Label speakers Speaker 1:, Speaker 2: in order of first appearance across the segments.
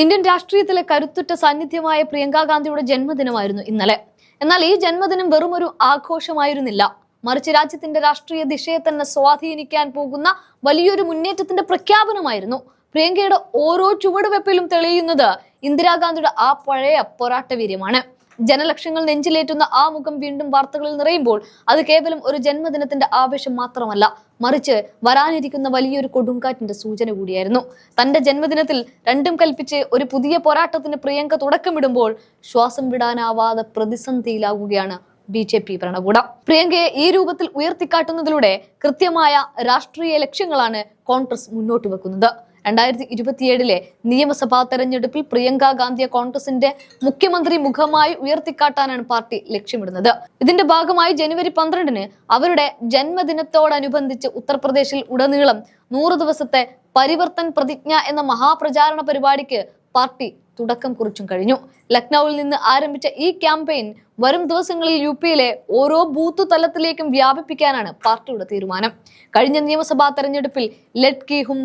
Speaker 1: Indian രാഷ്ട്രീയത്തിലെ കരുത്തുറ്റ സാന്നിധ്യമായ പ്രിയങ്കാ ഗാന്ധിയുടെ ജന്മദിനമായിരുന്നു ഇന്നലെ. എന്നാൽ ഈ ജന്മദിനം വെറും ഒരു ആഘോഷമായിരുന്നില്ല. മറിച്ച് രാജ്യത്തിന്റെ രാഷ്ട്രീയ ദിശയെ തന്നെ സ്വാധീനിക്കാൻ പോകുന്ന വലിയൊരു മുന്നേറ്റത്തിന്റെ പ്രഖ്യാപനമായിരുന്നു പ്രിയങ്കയുടെ ഓരോ ചുവടുവെപ്പിലും തെളിയുന്നത് ഇന്ദിരാഗാന്ധിയുടെ ആ പഴയ പോരാട്ടവീര്യമാണ് ജനലക്ഷങ്ങൾ നെഞ്ചിലേറ്റുന്ന ആ മുഖം വീണ്ടും വാർത്തകളിൽ നിറയുമ്പോൾ അത് കേവലം ഒരു ജന്മദിനത്തിന്റെ ആവേശം മാത്രമല്ല മറിച്ച് വരാനിരിക്കുന്ന വലിയൊരു കൊടുങ്കാറ്റിന്റെ സൂചന കൂടിയായിരുന്നു. തന്റെ ജന്മദിനത്തിൽ രണ്ടും കൽപ്പിച്ച് ഒരു പുതിയ പോരാട്ടത്തിന് പ്രിയങ്ക തുടക്കമിടുമ്പോൾ ശ്വാസം വിടാനാവാതെ പ്രതിസന്ധിയിലാവുകയാണ് ബി ജെ പി ഭരണകൂടം. പ്രിയങ്കയെ ഈ രൂപത്തിൽ ഉയർത്തിക്കാട്ടുന്നതിലൂടെ കൃത്യമായ രാഷ്ട്രീയ ലക്ഷ്യങ്ങളാണ് കോൺഗ്രസ് മുന്നോട്ട് വെക്കുന്നത്. രണ്ടായിരത്തി ഇരുപത്തിയേഴിലെ നിയമസഭാ തെരഞ്ഞെടുപ്പിൽ പ്രിയങ്ക ഗാന്ധിയെ കോൺഗ്രസിന്റെ മുഖ്യമന്ത്രി മുഖമായി ഉയർത്തിക്കാട്ടാനാണ് പാർട്ടി ലക്ഷ്യമിടുന്നത്. ഇതിന്റെ ഭാഗമായി ജനുവരി പന്ത്രണ്ടിന് അവരുടെ ജന്മദിനത്തോടനുബന്ധിച്ച് ഉത്തർപ്രദേശിൽ ഉടനീളം നൂറ് ദിവസത്തെ പരിവർത്തൻ പ്രതിജ്ഞ എന്ന മഹാപ്രചാരണ പരിപാടിക്ക് പാർട്ടി തുടക്കം കുറിച്ചും കഴിഞ്ഞു. ലക്നൌവിൽ നിന്ന് ആരംഭിച്ച ഈ ക്യാമ്പയിൻ വരും ദിവസങ്ങളിൽ യു പിയിലെ ഓരോ ബൂത്ത് തലത്തിലേക്കും വ്യാപിപ്പിക്കാനാണ് പാർട്ടിയുടെ തീരുമാനം. കഴിഞ്ഞ നിയമസഭാ തെരഞ്ഞെടുപ്പിൽ ലെഡ് കി ഹും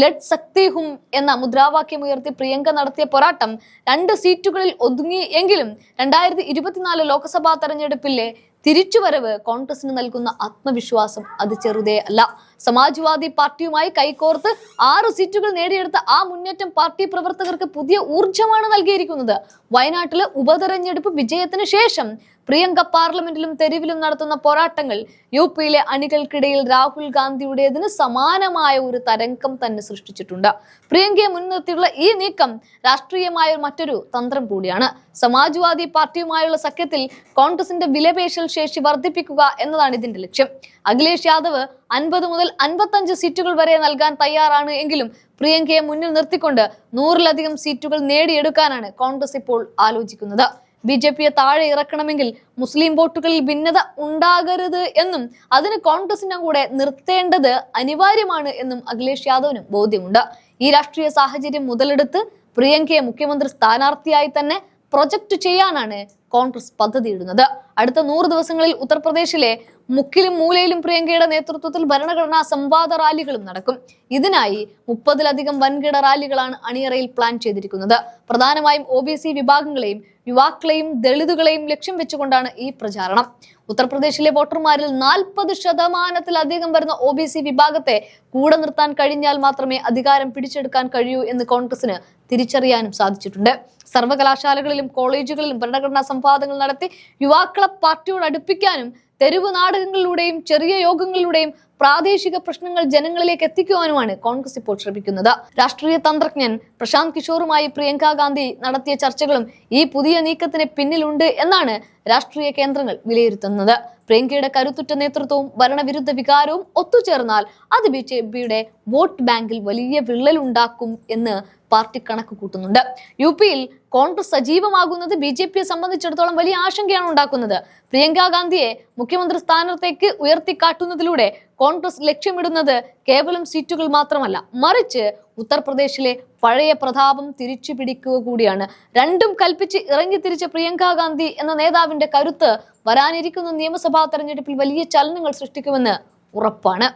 Speaker 1: ലെഡ് സക്തി ഹും എന്ന മുദ്രാവാക്യം ഉയർത്തി പ്രിയങ്ക നടത്തിയ പോരാട്ടം രണ്ട് സീറ്റുകളിൽ ഒതുങ്ങി എങ്കിലും രണ്ടായിരത്തി ഇരുപത്തിനാല് ലോക്സഭാ തെരഞ്ഞെടുപ്പിലെ തിരിച്ചുവരവ് കോൺഗ്രസിന് നൽകുന്ന ആത്മവിശ്വാസം അത് ചെറുതേ അല്ല സമാജ്വാദി പാർട്ടിയുമായി കൈകോർത്ത് ആറ് സീറ്റുകൾ നേടിയെടുത്ത ആ മുന്നേറ്റം പാർട്ടി പ്രവർത്തകർക്ക് പുതിയ ഊർജമാണ് നൽകിയിരിക്കുന്നത്. വയനാട്ടിലെ ഉപതെരഞ്ഞെടുപ്പ് വിജയത്തിന് ശേഷം പ്രിയങ്ക പാർലമെന്റിലും തെരുവിലും നടത്തുന്ന പോരാട്ടങ്ങൾ യു പിയിലെ അണികൾക്കിടയിൽ രാഹുൽ ഗാന്ധിയുടേതിന് സമാനമായ ഒരു തരംഗം തന്നെ സൃഷ്ടിച്ചിട്ടുണ്ട്. പ്രിയങ്കയെ മുൻനിർത്തിയുള്ള ഈ നീക്കം രാഷ്ട്രീയമായ മറ്റൊരു തന്ത്രം കൂടിയാണ്. സമാജ്വാദി പാർട്ടിയുമായുള്ള സഖ്യത്തിൽ കോൺഗ്രസിന്റെ വിലപേശൽ ശേഷി വർദ്ധിപ്പിക്കുക എന്നതാണ് ഇതിന്റെ ലക്ഷ്യം. അഖിലേഷ് യാദവ് അൻപത് മുതൽ അൻപത്തഞ്ച് സീറ്റുകൾ വരെ നൽകാൻ തയ്യാറാണ് എങ്കിലും പ്രിയങ്കയെ മുന്നിൽ നിർത്തിക്കൊണ്ട് നൂറിലധികം സീറ്റുകൾ നേടിയെടുക്കാനാണ് കോൺഗ്രസ് ഇപ്പോൾ ആലോചിക്കുന്നത്. ബി ജെ പിയെ താഴെ ഇറക്കണമെങ്കിൽ മുസ്ലിം വോട്ടുകളിൽ ഭിന്നത ഉണ്ടാകരുത് എന്നും അതിന് കോൺഗ്രസിനെ കൂടെ നിർത്തേണ്ടത് അനിവാര്യമാണ് എന്നും അഖിലേഷ് യാദവിനും ബോധ്യമുണ്ട്. ഈ രാഷ്ട്രീയ സാഹചര്യം മുതലെടുത്ത് പ്രിയങ്കയെ മുഖ്യമന്ത്രി സ്ഥാനാർത്ഥിയായി തന്നെ പ്രൊജക്ട് ചെയ്യാനാണ് കോൺഗ്രസ് പദ്ധതിയിടുന്നത്. അടുത്ത നൂറ് ദിവസങ്ങളിൽ ഉത്തർപ്രദേശിലെ മുക്കിലും മൂലയിലും പ്രിയങ്കയുടെ നേതൃത്വത്തിൽ ഭരണഘടനാ സംവാദ റാലികളും നടക്കും. ഇതിനായി മുപ്പതിലധികം വൻകിട റാലികളാണ് അണിയറയിൽ പ്ലാൻ ചെയ്തിരിക്കുന്നത്. പ്രധാനമായും ഒ വിഭാഗങ്ങളെയും യുവാക്കളെയും ദളിതുകളെയും ലക്ഷ്യം വെച്ചുകൊണ്ടാണ് ഈ പ്രചാരണം. ഉത്തർപ്രദേശിലെ വോട്ടർമാരിൽ നാൽപ്പത് ശതമാനത്തിലധികം വരുന്ന ഒ ബി സി വിഭാഗത്തെ കൂടെ നിർത്താൻ കഴിഞ്ഞാൽ മാത്രമേ അധികാരം പിടിച്ചെടുക്കാൻ കഴിയൂ എന്ന് കോൺഗ്രസിന് തിരിച്ചറിയാനും സാധിച്ചിട്ടുണ്ട്. സർവകലാശാലകളിലും കോളേജുകളിലും ഭരണഘടനാ സംവാദങ്ങൾ നടത്തി യുവാക്കളെ പാർട്ടിയോട് അടുപ്പിക്കാനും തെരുവ് നാടകങ്ങളിലൂടെയും ചെറിയ യോഗങ്ങളിലൂടെയും പ്രാദേശിക പ്രശ്നങ്ങൾ ജനങ്ങളിലേക്ക് എത്തിക്കുവാനുമാണ് കോൺഗ്രസ് ഇപ്പോൾ ശ്രമിക്കുന്നത്. രാഷ്ട്രീയ തന്ത്രജ്ഞൻ പ്രശാന്ത് കിഷോറുമായി പ്രിയങ്ക ഗാന്ധി നടത്തിയ ചർച്ചകളും ഈ പുതിയ നീക്കത്തിന് പിന്നിലുണ്ട് എന്നാണ് രാഷ്ട്രീയ കേന്ദ്രങ്ങൾ വിലയിരുത്തുന്നത്. പ്രിയങ്കയുടെ കരുത്തുറ്റ നേതൃത്വവും ഭരണവിരുദ്ധ വികാരവും ഒത്തുചേർന്നാൽ അത് ബി ജെ പിയുടെ വോട്ട് ബാങ്കിൽ വലിയ വിള്ളലുണ്ടാക്കും എന്ന് പാർട്ടി കണക്ക് കൂട്ടുന്നുണ്ട്. യു പിയിൽ കോൺഗ്രസ് സജീവമാകുന്നത് ബി ജെ പിയെ സംബന്ധിച്ചിടത്തോളം വലിയ ആശങ്കയാണ് ഉണ്ടാക്കുന്നത്. പ്രിയങ്ക ഗാന്ധിയെ മുഖ്യമന്ത്രി സ്ഥാനത്തേക്ക് ഉയർത്തിക്കാട്ടുന്നതിലൂടെ കോൺഗ്രസ് ലക്ഷ്യമിടുന്നത് കേവലം സീറ്റുകൾ മാത്രമല്ല മറിച്ച് ഉത്തർപ്രദേശിലെ പഴയ പ്രതാപം തിരിച്ചു പിടിക്കുക കൂടിയാണ്. രണ്ടും കൽപ്പിച്ച് ഇറങ്ങി തിരിച്ച പ്രിയങ്ക ഗാന്ധി എന്ന നേതാവിന്റെ കരുത്ത് വരാനിരിക്കുന്ന നിയമസഭാ തെരഞ്ഞെടുപ്പിൽ വലിയ ചലനങ്ങൾ സൃഷ്ടിക്കുമെന്ന് ഉറപ്പാണ്.